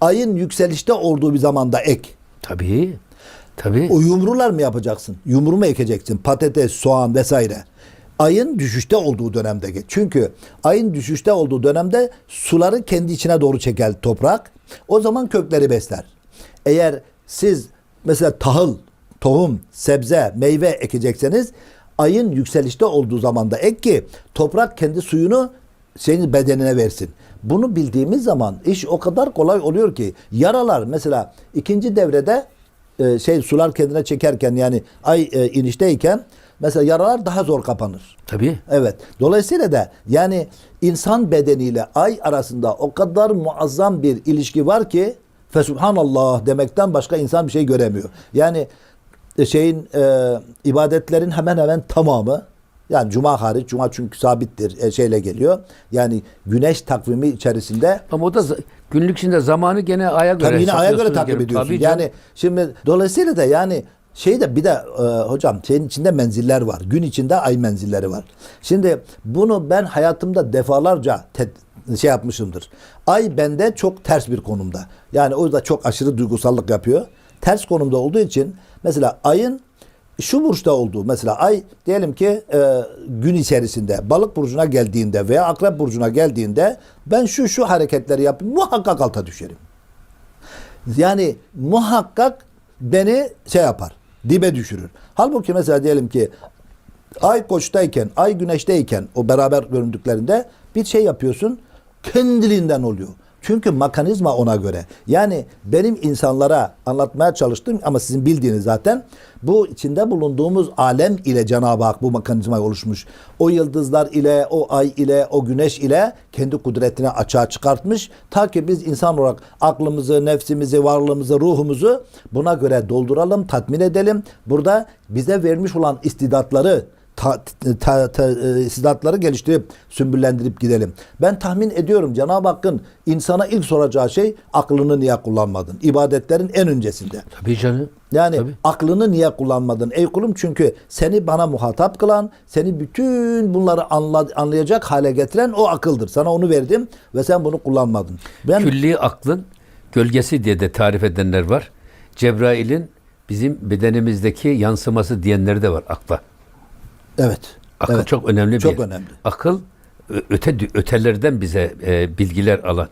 ayın yükselişte olduğu bir zamanda ek. Tabii. Tabii. O yumrular mı yapacaksın? Yumru mu ekeceksin? Patates, soğan vesaire. Ayın düşüşte olduğu dönemde geç. Çünkü ayın düşüşte olduğu dönemde suları kendi içine doğru çeker toprak. O zaman kökleri besler. Eğer siz mesela tahıl, tohum, sebze, meyve ekecekseniz ayın yükselişte olduğu zamanda ek ki toprak kendi suyunu senin bedenine versin. Bunu bildiğimiz zaman iş o kadar kolay oluyor ki yaralar mesela ikinci devrede e, şey sular kendine çekerken yani ay e, inişteyken mesela yaralar daha zor kapanır. Tabii. Evet. Dolayısıyla da yani insan bedeniyle ay arasında o kadar muazzam bir ilişki var ki Fesubhanallah demekten başka insan bir şey göremiyor. Yani e, şeyin e, ibadetlerin hemen hemen tamamı yani cuma hariç cuma çünkü sabittir e, şeyle geliyor. Yani güneş takvimi içerisinde Ama o da günlük içinde zamanı gene aya göre Tabii yine aya göre hesaplıyorsunuz takip ediyorsun. Tabii canım. yani şimdi dolayısıyla da yani şey de bir de e, hocam şeyin içinde menziller var. Gün içinde ay menzilleri var. Şimdi bunu ben hayatımda defalarca te- şey yapmışımdır. Ay bende çok ters bir konumda. Yani o da çok aşırı duygusallık yapıyor. Ters konumda olduğu için mesela ayın şu burçta olduğu mesela ay diyelim ki e, gün içerisinde balık burcuna geldiğinde veya akrep burcuna geldiğinde ben şu şu hareketleri yapayım muhakkak alta düşerim. Yani muhakkak beni şey yapar. Dibe düşürür. Halbuki mesela diyelim ki ay koçtayken, ay güneşteyken o beraber göründüklerinde bir şey yapıyorsun kendiliğinden oluyor. Çünkü mekanizma ona göre. Yani benim insanlara anlatmaya çalıştığım ama sizin bildiğiniz zaten bu içinde bulunduğumuz alem ile Cenab-ı Hak bu mekanizmayı oluşmuş. O yıldızlar ile, o ay ile, o güneş ile kendi kudretini açığa çıkartmış. Ta ki biz insan olarak aklımızı, nefsimizi, varlığımızı, ruhumuzu buna göre dolduralım, tatmin edelim. Burada bize vermiş olan istidatları ta, ta, ta, e, istidatları geliştirip sümbüllendirip gidelim. Ben tahmin ediyorum Cenab-ı Hakk'ın insana ilk soracağı şey aklını niye kullanmadın? İbadetlerin en öncesinde. Tabii canım. Yani Tabii. aklını niye kullanmadın ey kulum? Çünkü seni bana muhatap kılan, seni bütün bunları anla, anlayacak hale getiren o akıldır. Sana onu verdim ve sen bunu kullanmadın. Ben Külli aklın gölgesi diye de tarif edenler var. Cebrail'in bizim bedenimizdeki yansıması diyenleri de var akla. Evet. Akıl evet. çok önemli bir Çok önemli. Akıl öte ötelerden bize e, bilgiler alan,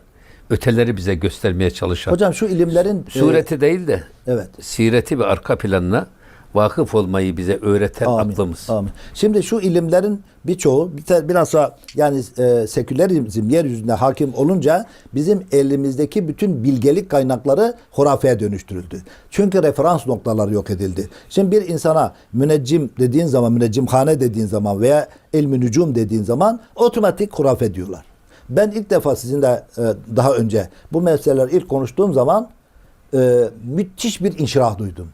öteleri bize göstermeye çalışan. Hocam şu ilimlerin e, sureti değil de evet. sireti ve arka planına vakıf olmayı bize öğreten Amin. aklımız. Amin. Şimdi şu ilimlerin birçoğu biraz sonra yani e, sekülerizm yeryüzünde hakim olunca bizim elimizdeki bütün bilgelik kaynakları hurafeye dönüştürüldü. Çünkü referans noktaları yok edildi. Şimdi bir insana müneccim dediğin zaman, müneccimhane dediğin zaman veya ilmi nücum dediğin zaman otomatik hurafe diyorlar. Ben ilk defa sizinle e, daha önce bu meseleler ilk konuştuğum zaman e, müthiş bir inşirah duydum.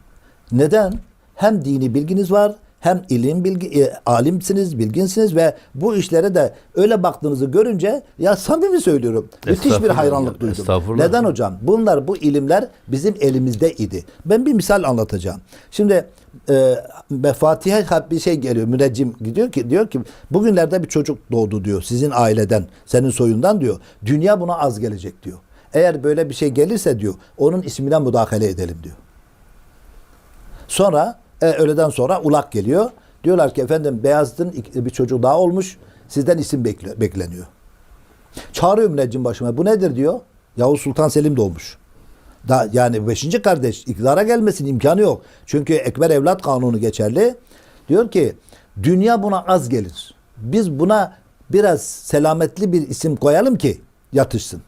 Neden? Hem dini bilginiz var, hem ilim bilgi, e, alimsiniz, bilginsiniz ve bu işlere de öyle baktığınızı görünce ya samimi söylüyorum. Müthiş bir hayranlık duydum. Neden hocam? Bunlar bu ilimler bizim elimizde idi. Ben bir misal anlatacağım. Şimdi e, Fatiha bir şey geliyor. Müneccim gidiyor ki diyor ki bugünlerde bir çocuk doğdu diyor. Sizin aileden, senin soyundan diyor. Dünya buna az gelecek diyor. Eğer böyle bir şey gelirse diyor onun ismine müdahale edelim diyor. Sonra e, öğleden sonra ulak geliyor. Diyorlar ki efendim Beyazıt'ın bir çocuğu daha olmuş. Sizden isim bekle- bekleniyor. Çağırıyor müneccim başıma. Bu nedir diyor. Yavuz Sultan Selim doğmuş. Da, yani beşinci kardeş iktidara gelmesinin imkanı yok. Çünkü ekber evlat kanunu geçerli. Diyor ki dünya buna az gelir. Biz buna biraz selametli bir isim koyalım ki yatışsın.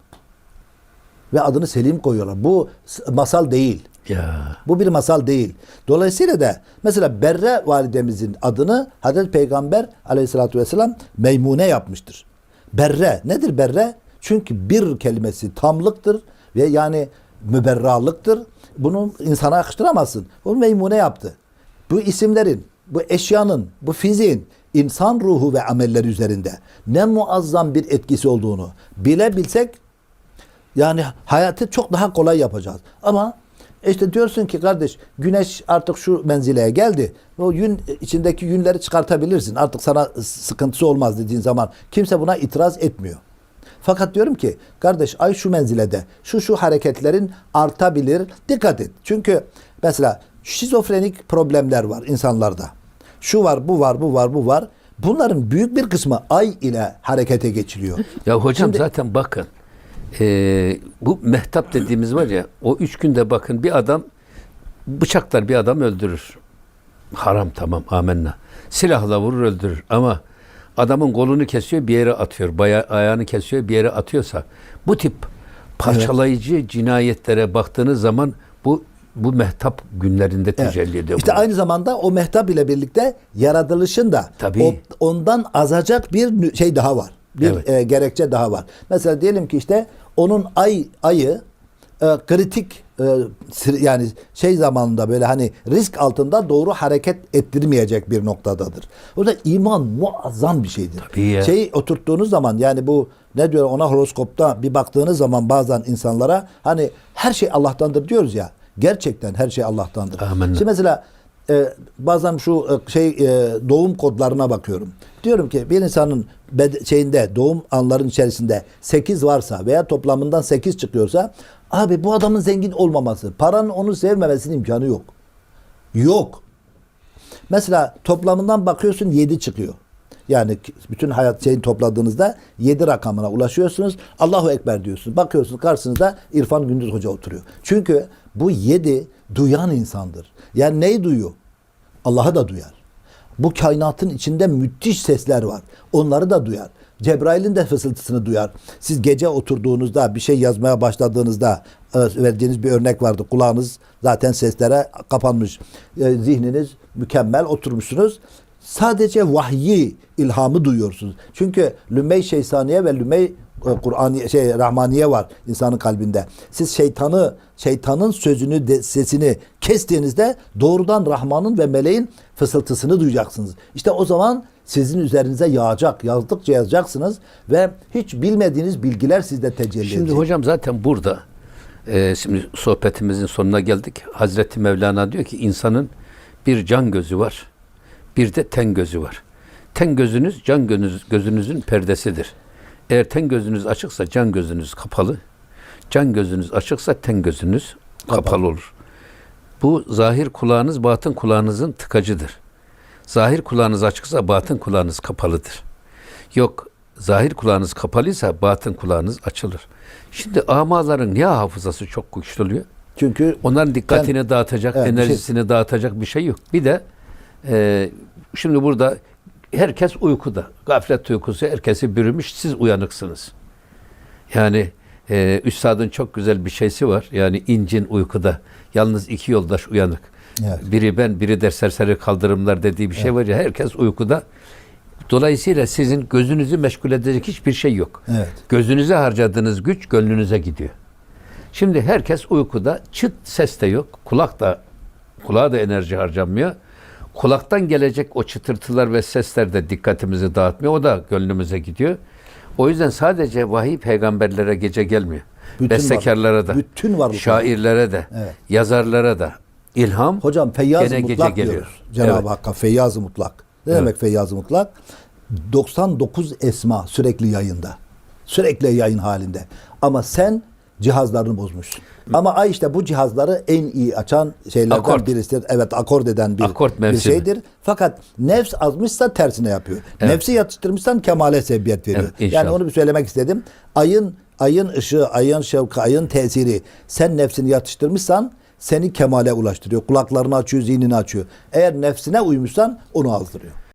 Ve adını Selim koyuyorlar. Bu masal değil. Ya. Bu bir masal değil. Dolayısıyla da mesela Berre validemizin adını Hazreti Peygamber aleyhissalatü vesselam Meymune yapmıştır. Berre nedir Berre? Çünkü bir kelimesi tamlıktır ve yani müberralıktır. Bunu insana yakıştıramazsın. Bunu Meymune yaptı. Bu isimlerin, bu eşyanın, bu fiziğin insan ruhu ve amelleri üzerinde ne muazzam bir etkisi olduğunu bilebilsek yani hayatı çok daha kolay yapacağız. Ama işte diyorsun ki kardeş güneş artık şu menzileye geldi. O yün içindeki yünleri çıkartabilirsin. Artık sana sıkıntısı olmaz dediğin zaman kimse buna itiraz etmiyor. Fakat diyorum ki kardeş ay şu menzilede şu şu hareketlerin artabilir. Dikkat et. Çünkü mesela şizofrenik problemler var insanlarda. Şu var, bu var, bu var, bu var. Bunların büyük bir kısmı ay ile harekete geçiliyor. Ya hocam Şimdi- zaten bakın eee, bu mehtap dediğimiz var ya o üç günde bakın bir adam bıçaklar bir adam öldürür. Haram tamam amenna. Silahla vurur öldürür ama adamın kolunu kesiyor bir yere atıyor. Baya, ayağını kesiyor bir yere atıyorsa bu tip parçalayıcı cinayetlere baktığınız zaman bu bu mehtap günlerinde Evet. tecelli ediyor. İşte bunlar. aynı zamanda o mehtap ile birlikte yaratılışın da Tabii. o- ondan azacak bir şey daha var. Bir Evet. e, gerekçe daha var. Mesela diyelim ki işte onun ay ayı e, kritik e, yani şey zamanında böyle hani risk altında doğru hareket ettirmeyecek bir noktadadır. O da iman muazzam bir şeydir. Tabii ya. Şey oturttuğunuz zaman yani bu ne diyor ona horoskopta bir baktığınız zaman bazen insanlara hani her şey Allah'tandır diyoruz ya. Gerçekten her şey Allah'tandır. Amenna. Şimdi mesela e, bazen şu e, şey e, doğum kodlarına bakıyorum. Diyorum ki bir insanın şeyinde doğum anların içerisinde 8 varsa veya toplamından 8 çıkıyorsa abi bu adamın zengin olmaması, paranın onu sevmemesinin imkanı yok. Yok. Mesela toplamından bakıyorsun 7 çıkıyor. Yani bütün hayat şeyini topladığınızda 7 rakamına ulaşıyorsunuz. Allahu Ekber diyorsunuz. Bakıyorsunuz karşınızda İrfan Gündüz Hoca oturuyor. Çünkü bu 7 duyan insandır. Yani neyi duyuyor? Allah'ı da duyar. Bu kainatın içinde müthiş sesler var. Onları da duyar. Cebrail'in de fısıltısını duyar. Siz gece oturduğunuzda bir şey yazmaya başladığınızda e, verdiğiniz bir örnek vardı. Kulağınız zaten seslere kapanmış. E, zihniniz mükemmel oturmuşsunuz. Sadece vahyi ilhamı duyuyorsunuz. Çünkü lümme-i şeysaniye ve lümme-i e, Kur'an şey Rahmaniye var insanın kalbinde. Siz şeytanı şeytanın sözünü de, sesini kestiğinizde doğrudan Rahman'ın ve meleğin fısıltısını duyacaksınız. İşte o zaman sizin üzerinize yağacak. Yazdıkça yazacaksınız ve hiç bilmediğiniz bilgiler sizde tecelli Şimdi edecek. hocam zaten burada e, şimdi sohbetimizin sonuna geldik. Hazreti Mevlana diyor ki insanın bir can gözü var. Bir de ten gözü var. Ten gözünüz can gözünüz, gözünüzün perdesidir. Eğer ten gözünüz açıksa can gözünüz kapalı. Can gözünüz açıksa ten gözünüz kapalı, Kapalı. olur. Bu zahir kulağınız batın kulağınızın tıkacıdır. Zahir kulağınız açıksa batın kulağınız kapalıdır. Yok zahir kulağınız kapalıysa batın kulağınız açılır. Şimdi amaların niye hafızası çok güçlü oluyor? Çünkü Onların dikkatini dağıtacak, Evet, şey- enerjisini dağıtacak bir şey yok. Bir de e, şimdi burada herkes uykuda. Gaflet uykusu herkesi bürümüş. Siz uyanıksınız. Yani e, Üstadın çok güzel bir şeysi var. Yani incin uykuda. Yalnız iki yoldaş uyanık. Evet. Biri ben, biri de serseri kaldırımlar dediği bir şey var ya. Herkes uykuda. Dolayısıyla sizin gözünüzü meşgul edecek hiçbir şey yok. Evet. Gözünüze harcadığınız güç gönlünüze gidiyor. Şimdi herkes uykuda, çıt ses de yok, kulak da kulağa da enerji harcanmıyor. Kulaktan gelecek o çıtırtılar ve sesler de dikkatimizi dağıtmıyor. O da gönlümüze gidiyor. O yüzden sadece vahiy peygamberlere gece gelmiyor. Bütün Bestekarlara da, bütün varlıklara. şairlere de, Evet. yazarlara da ilham Hocam feyyaz gene mutlak gece diyoruz. geliyor. Cenab-ı Evet. Hakk'a feyyaz mutlak. Ne Evet. demek feyyaz mutlak? 99 esma sürekli yayında. Sürekli yayın halinde. Ama sen cihazlarını bozmuşsun. Ama ay işte bu cihazları en iyi açan şeylerden Akort. birisidir. Evet akord eden bir, Akort bir şeydir. Fakat nefs azmışsa tersine yapıyor. Evet. Nefsi yatıştırmışsan kemale sebebiyet veriyor. Evet, inşallah. yani onu bir söylemek istedim. Ayın ayın ışığı, ayın şevki, ayın tesiri sen nefsini yatıştırmışsan seni kemale ulaştırıyor. Kulaklarını açıyor, zihnini açıyor. Eğer nefsine uymuşsan onu azdırıyor.